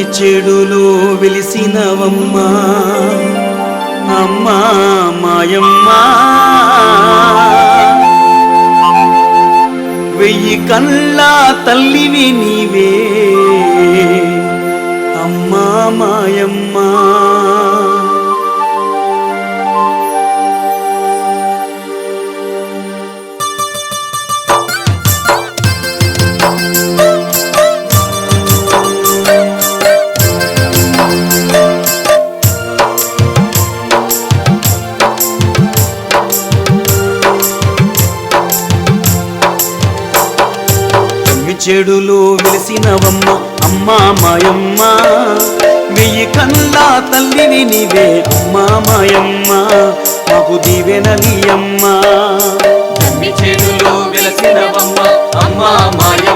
తమ్మి చెడులో వెలిసినవమ్మా. అమ్మా మాయమ్మా. వెయ్యి కల్లా తల్లివి నీవే. అమ్మా మాయమ్మా. చెడులు వెలిసినవమ్మ అమ్మా మాయమ్మ. వెయ్యి కన్నా తల్లిని నీవే అమ్మా మాయమ్మ. మాకు దీవెనలి తమ్మి చెడులు వెలిసినవమ్మ అమ్మా మాయమ్మ.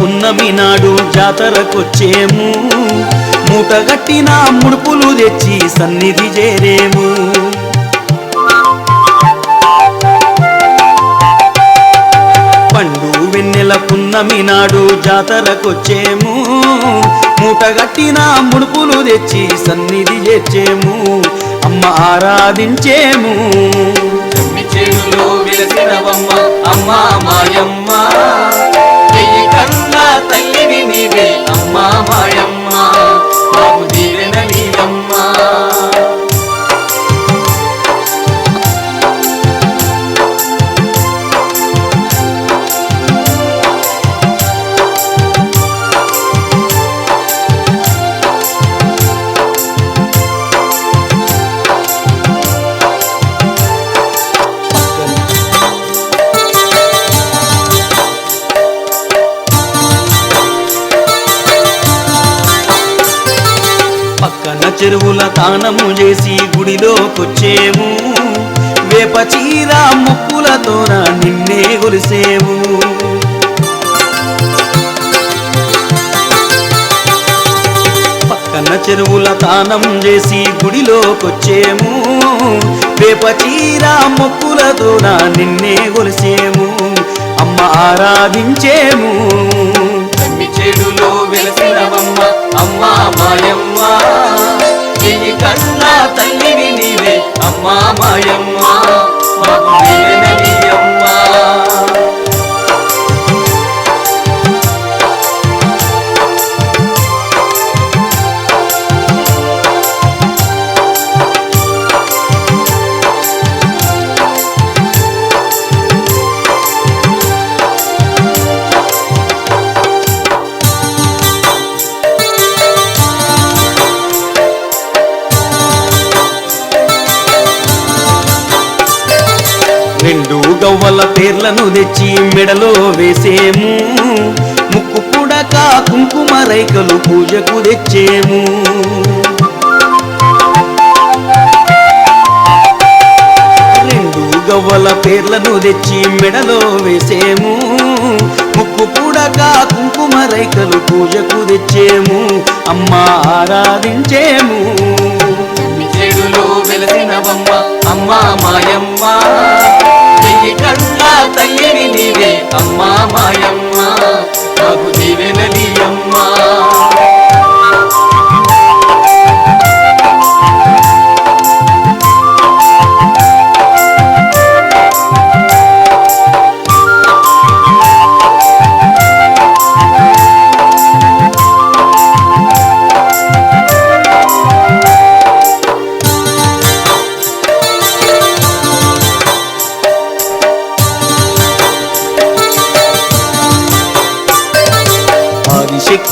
పున్నమి నాడు జాతరకొచ్చేము. మూటగట్టిన ముడుపులు తెచ్చి సన్నిధి చేరేము. పండు వెన్నెల పున్నమి నాడు జాతరకొచ్చేము. మూటగట్టిన ముడుపులు తెచ్చి సన్నిధి చేర్చేము. అమ్మ ఆరాధించేము. అమ్మ మాయమ్మ. తల్లివి నీవే అమ్మ చెరువుల తానము చేసి గుడిలోకొచ్చేము వేప చీర ముక్కులతోన నిన్నే గురిసేవు పక్కన చెరువుల తానం చేసి గుడిలోకొచ్చేము. వేప చీర ముక్కులతోన నిన్నే గురిసేము అమ్మ ఆరాధించేము. చెడులో వెలసినవమ్మ అమ్మ మాయమ్మ తల్లివి నీవే. అమ్మ మాయమ్మ రెండు గవ్వల పేర్లను తెచ్చి మెడలో వేసేము. ముక్కు పుడక కుంకుమ రైకలు పూజకు తెచ్చేము. రెండు గవ్వల పేర్లను తెచ్చి మెడలో వేసేము. ముక్కు పుడక కుంకుమ రైకలు పూజకు తెచ్చేము. అమ్మ ఆరాధించేము. చెడులో వెలసినవమ్మ అమ్మ మాయమ్మ. నీవే అమ్మ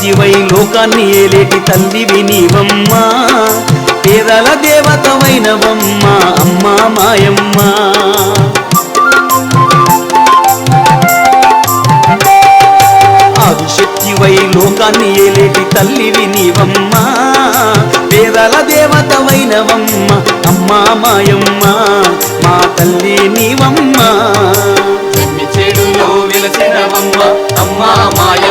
శివై లోకాన్ని ఏలేటి తల్లివి నీవమ్మా పేదల దేవతవైనవమ్మా అమ్మా మాయమ్మ. ఆదిశక్తివై లోకాన్ని ఏలేటి తల్లివి నీవమ్మా పేదల దేవతవైనవమ్మ అమ్మా మాయమ్మ. మా తల్లి నీవమ్మ. చెడులో విలసినవమ్మ అమ్మా మాయ